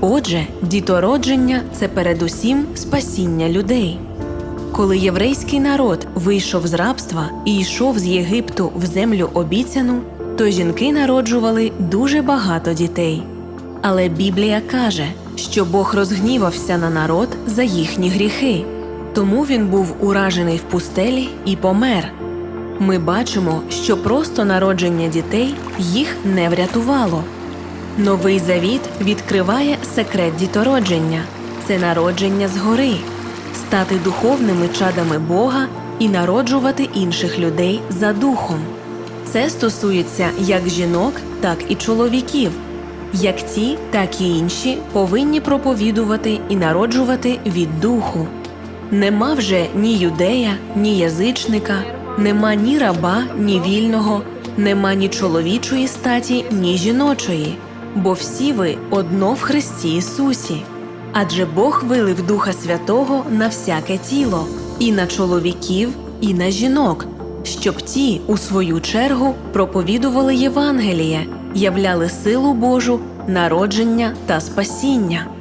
Отже, дітородження це передусім спасіння людей. Коли єврейський народ вийшов з рабства і йшов з Єгипту в землю обіцяну, то жінки народжували дуже багато дітей. Але Біблія каже, що Бог розгнівався на народ за їхні гріхи, тому він був уражений в пустелі і помер. Ми бачимо, що просто народження дітей їх не врятувало. Новий завіт відкриває секрет дітородження це народження згори, стати духовними чадами Бога і народжувати інших людей за духом. Це стосується як жінок, так і чоловіків. Як ті, так і інші повинні проповідувати і народжувати від духу. Нема вже ні юдея, ні язичника, нема ні раба, ні вільного, нема ні чоловічої статі, ні жіночої, бо всі ви одно в Христі Ісусі. Адже Бог вилив Духа Святого на всяке тіло, і на чоловіків, і на жінок, щоб ті, у свою чергу, проповідували Євангеліє, являли силу Божу, народження та спасіння.